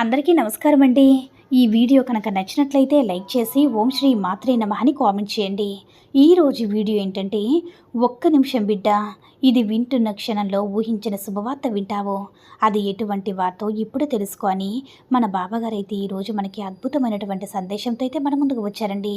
అందరికీ నమస్కారం అండి. ఈ వీడియో కనుక నచ్చినట్లయితే లైక్ చేసి ఓం శ్రీ మాత్రే నమ అని కామెంట్ చేయండి. ఈరోజు వీడియో ఏంటంటే ఒక్క నిమిషం బిడ్డ ఇది వింటున్న క్షణంలో ఊహించిన శుభవార్త వింటావో. అది ఎటువంటి వార్తో ఇప్పుడు తెలుసుకొని మన బాబాగారు అయితే ఈరోజు మనకి అద్భుతమైనటువంటి సందేశంతో అయితే మన ముందుకు వచ్చారండి.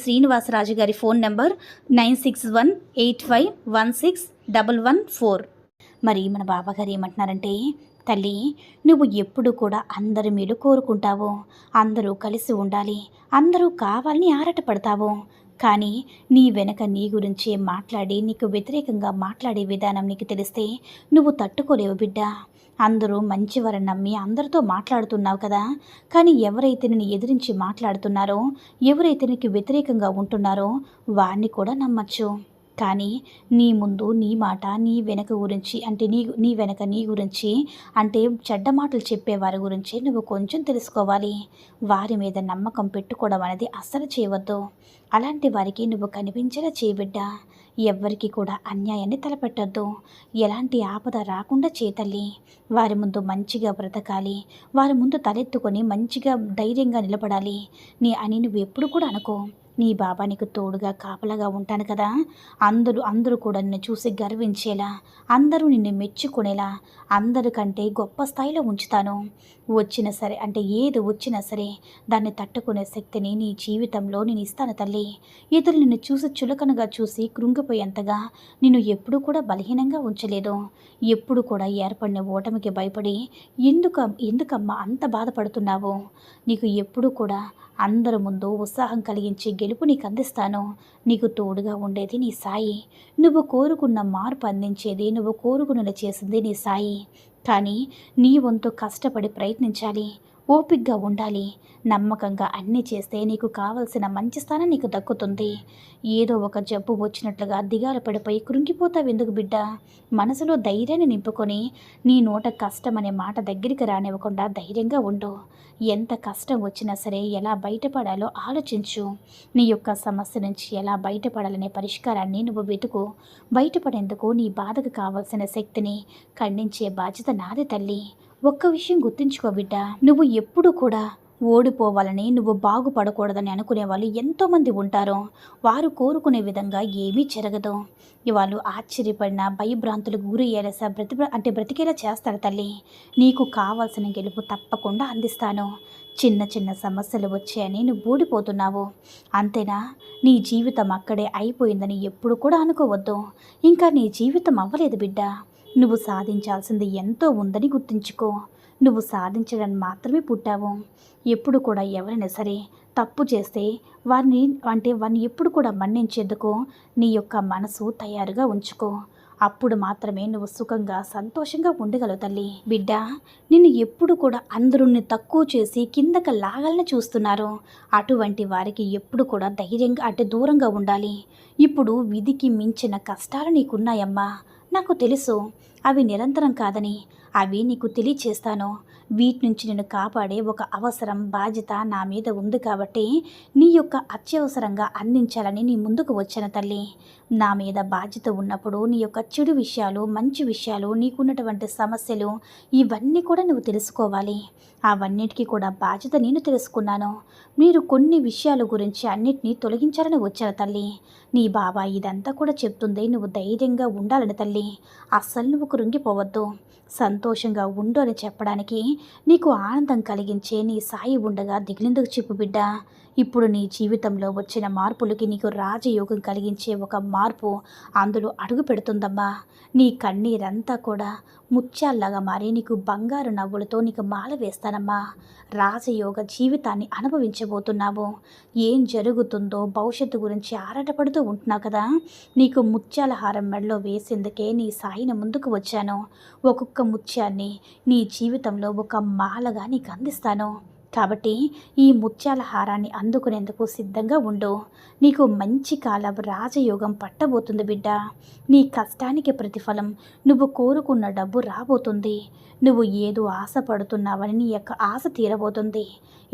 శ్రీనివాసరాజు గారి phone number nine six one eight five one six double one four. మరి మన బాబాగారు ఏమంటున్నారంటే తల్లి నువ్వు ఎప్పుడు కూడా అందరి మేలు కోరుకుంటావు. అందరూ కలిసి ఉండాలి. అందరూ కావాలని ఆరాటపడతావు. కానీ నీ వెనక నీ గురించే మాట్లాడి నీకు వ్యతిరేకంగా మాట్లాడే విధానం నీకు తెలిస్తే నువ్వు తట్టుకోలేవు బిడ్డ. అందరూ మంచివారని నమ్మి అందరితో మాట్లాడుతున్నావు కదా. కానీ ఎవరైతే నిన్ను ఎదిరించి మాట్లాడుతున్నారో ఎవరైతే నీకు వ్యతిరేకంగా ఉంటున్నారో వారిని కూడా నమ్మచ్చు. కానీ నీ ముందు నీ మాట నీ వెనక గురించి అంటే నీ నీ వెనక నీ గురించి అంటే చెడ్డ మాటలు చెప్పేవారి గురించి నువ్వు కొంచెం తెలుసుకోవాలి. వారి మీద నమ్మకం పెట్టుకోవడం అనేది అస్సలు చేయవద్దు. అలాంటి వారికి నువ్వు కనిపించేలా చేయబిడ్డా ఎవ్వరికి కూడా అన్యాయాన్ని తలపెట్టద్దు. ఎలాంటి ఆపద రాకుండా చేతల్లి వారి ముందు మంచిగా బ్రతకాలి. వారి ముందు తలెత్తుకొని మంచిగా ధైర్యంగా నిలబడాలి. నీ అని నువ్వు ఎప్పుడు కూడా అనుకో. నీ బాబా నీకు తోడుగా కాపలాగా ఉంటాను కదా. అందరూ అందరూ కూడా నిన్ను చూసి గర్వించేలా అందరూ నిన్ను మెచ్చుకునేలా అందరికంటే గొప్ప స్థాయిలో ఉంచుతాను. వచ్చినా సరే అంటే ఏది వచ్చినా సరే దాన్ని తట్టుకునే శక్తిని నీ జీవితంలో నేను ఇస్తాను తల్లి. ఇతరులు నిన్ను చూసి చులకనగా చూసి కృంగిపోయేంతగా నిన్ను ఎప్పుడూ కూడా బలహీనంగా ఉంచలేదు. ఎప్పుడు కూడా ఏర్పడిన ఓటమికి భయపడి ఎందుకు ఎందుకమ్మా అంత బాధపడుతున్నావు? నీకు ఎప్పుడు కూడా అందరి ముందు ఉత్సాహం కలిగించి గెలుపు నీకు అందిస్తాను. నీకు తోడుగా ఉండేది నీ సాయి. నువ్వు కోరుకున్న మార్పు అందించేది నువ్వు కోరుకున్నది చేసింది నీ సాయి. కానీ నీ వంతు కష్టపడి ప్రయత్నించాలి ఓపిగ్గా ఉండాలి. నమ్మకంగా అన్నీ చేస్తే నీకు కావలసిన మంచి స్థానం నీకు దక్కుతుంది. ఏదో ఒక జబ్బు వచ్చినట్లుగా దిగాలు పడిపోయి కృంగిపోతావు ఎందుకు బిడ్డ? మనసులో ధైర్యాన్ని నింపుకొని నీ నోట కష్టం అనే మాట దగ్గరికి రానివ్వకుండా ధైర్యంగా ఉండు. ఎంత కష్టం వచ్చినా సరే ఎలా బయటపడాలో ఆలోచించు. నీ యొక్క సమస్య నుంచి ఎలా బయటపడాలనే పరిష్కారాన్ని నువ్వు వెతుకు. బయటపడేందుకు నీ బాధకు కావలసిన శక్తిని ఖండించే బాధ్యత నాది తల్లి. ఒక్క విషయం గుర్తుంచుకో బిడ్డ. నువ్వు ఎప్పుడు కూడా ఓడిపోవాలని నువ్వు బాగుపడకూడదని అనుకునే వాళ్ళు ఎంతోమంది ఉంటారు. వారు కోరుకునే విధంగా ఏమీ జరగదు. వాళ్ళు ఆశ్చర్యపడిన భయభ్రాంతులకు గురి అయ్యేలా బ్రతి అంటే బ్రతికేలా చేస్తారు తల్లి. నీకు కావాల్సిన గెలుపు తప్పకుండా అందిస్తాను. చిన్న చిన్న సమస్యలు వచ్చాయని నువ్వు ఓడిపోతున్నావు. అంతేనా? నీ జీవితం అక్కడే అయిపోయిందని ఎప్పుడు కూడా అనుకోవద్దు. ఇంకా నీ జీవితం అవ్వలేదు బిడ్డ. నువ్వు సాధించాల్సింది ఎంతో ఉందని గుర్తుంచుకో. నువ్వు సాధించడానికి మాత్రమే పుట్టావు. ఎప్పుడు కూడా ఎవరైనా సరే తప్పు చేస్తే వారిని అంటే వారిని ఎప్పుడు కూడా మన్నించేందుకు నీ యొక్క మనసు తయారుగా ఉంచుకో. అప్పుడు మాత్రమే నువ్వు సుఖంగా సంతోషంగా ఉండగలవు తల్లి. బిడ్డ నిన్ను ఎప్పుడు కూడా అందరూ తక్కువ చేసి కిందకి లాగాలని చూస్తున్నారు. అటువంటి వారికి ఎప్పుడు కూడా ధైర్యంగా అంటే దూరంగా ఉండాలి. ఇప్పుడు విధికి మించిన కష్టాలు నీకున్నాయమ్మా. నాకు తెలుసు. అవి నిరంతరం కాదని. అవి నీకు తెలియచేస్తాను. వీటి నుంచి నేను కాపాడే ఒక అవసరం బాధ్యత నా మీద ఉంది కాబట్టి నీ యొక్క అత్యవసరంగా అందించాలని నీ ముందుకు వచ్చాను తల్లి. నా మీద బాధ్యత ఉన్నప్పుడు నీ యొక్క చెడు విషయాలు మంచి విషయాలు నీకున్నటువంటి సమస్యలు ఇవన్నీ కూడా నువ్వు తెలుసుకోవాలి. అవన్నిటికీ కూడా బాధ్యత నేను తెలుసుకున్నాను. మీరు కొన్ని విషయాల గురించి అన్నిటినీ తొలగించాలని వచ్చాను తల్లి. నీ బాబా ఇదంతా కూడా చెప్తుంది నువ్వు ధైర్యంగా ఉండాలని తల్లి. అస్సలు నువ్వు కృంగిపోవద్దు. సంతోషంగా ఉండు అని చెప్పడానికి నీకు ఆనందం కలిగించే నీ సాయి ఉండగా దిగినందుకు చెప్పు బిడ్డ. ఇప్పుడు నీ జీవితంలో వచ్చిన మార్పులకి నీకు రాజయోగం కలిగించే ఒక మార్పు అందులో అడుగు పెడుతుందమ్మా. నీ కన్నీరంతా కూడా ముత్యాల్లాగా మారి నీకు బంగారు నవ్వులతో నీకు మాల వేస్తానమ్మా. రాజయోగ జీవితాన్ని అనుభవించబోతున్నావు. ఏం జరుగుతుందో భవిష్యత్తు గురించి ఆరాటపడుతూ ఉంటున్నావు కదా. నీకు ముత్యాల హారం మెడలో వేసేందుకే నీ సాయిని ముందుకు వచ్చాను. ఒక్కొక్క ముత్యాన్ని నీ జీవితంలో ఒక ఒక మాలగా నీకు అందిస్తాను. కాబట్టి ఈ ముత్యాల హారాన్ని అందుకునేందుకు సిద్ధంగా ఉండు. నీకు మంచి కాలం రాజయోగం పట్టబోతుంది బిడ్డ. నీ కష్టానికి ప్రతిఫలం నువ్వు కోరుకున్న డబ్బు రాబోతుంది. నువ్వు ఏదో ఆశపడుతున్నావని నీ యొక్క ఆశ తీరబోతుంది.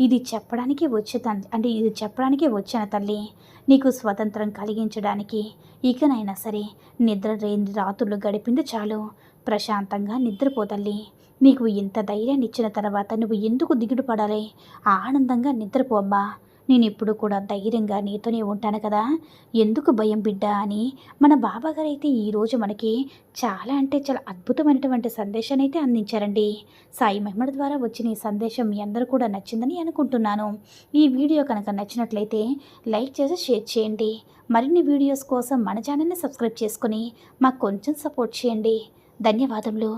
ఇది చెప్పడానికి వచ్చే తన్ అంటే ఇది చెప్పడానికి వచ్చిన తల్లి. నీకు స్వతంత్రం కలిగించడానికి ఇకనైనా సరే నిద్ర లేని రాత్రులు గడిపింది చాలు. ప్రశాంతంగా నిద్రపోతల్లి నీకు ఇంత ధైర్యాన్ని ఇచ్చిన తర్వాత నువ్వు ఎందుకు దిగుడు పడాలి? ఆనందంగా నిద్రపోమ్మా నేను ఎప్పుడు కూడా ధైర్యంగా నీతోనే ఉంటాను కదా. ఎందుకు భయం బిడ్డ అని. మన బాబాగారు అయితే ఈరోజు మనకి చాలా అంటే చాలా అద్భుతమైనటువంటి సందేశాన్ని అయితే అందించారండి. సాయి మహిమడ ద్వారా వచ్చిన ఈ సందేశం మీ అందరూ కూడా నచ్చిందని అనుకుంటున్నాను. ఈ వీడియో కనుక నచ్చినట్లయితే లైక్ చేసి షేర్ చేయండి. మరిన్ని వీడియోస్ కోసం మన ఛానల్ని సబ్స్క్రైబ్ చేసుకుని మాకు కొంచెం సపోర్ట్ చేయండి. ధన్యవాదములు.